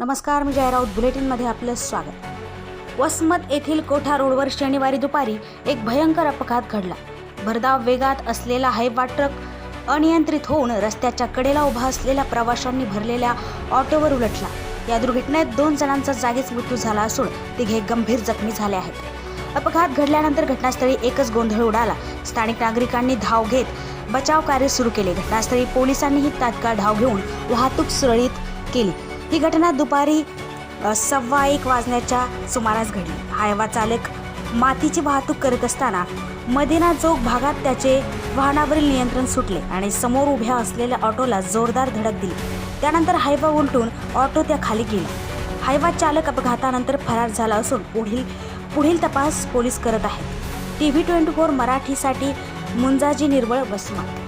नमस्कार मी जय राऊत बुलेटिनमध्ये आपलं स्वागत. वसमत येथील कोठा रोडवर शनिवारी दुपारी एक भयंकर अपघात घडला. भरधाव वेगात असलेला हायवा ट्रक अनियंत्रित होऊन रस्त्याच्या कडेला उभा असलेल्या प्रवाशांनी भरलेल्या ऑटोवर उलटला. या दुर्घटनेत दोन जणांचा जागीच मृत्यू झाला असून तिघे गंभीर जखमी झाले आहेत. अपघात घडल्यानंतर घटनास्थळी एकच गोंधळ उडाला. स्थानिक नागरिकांनी धाव घेत बचाव कार्य सुरू केले. घटनास्थळी पोलिसांनीही तात्काळ धाव घेऊन वाहतूक सुरळीत केली. ही घटना दुपारी सव्वा एक वाजण्याच्या सुमारास घडली. हायवा चालक मातीची वाहतूक करत असताना मदिना चौक भागात त्याचे वाहनावरील नियंत्रण सुटले आणि समोर उभ्या असलेल्या ऑटोला जोरदार धडक दिली. त्यानंतर हायवा उलटून ऑटो त्या खाली गेला. हायवा चालक अपघातानंतर फरार झाला असून पुढील पुढील तपास पोलीस करत आहेत. टी व्ही ट्वेंटी फोर मराठीसाठी मुंजाजी निर्वळ वसमत.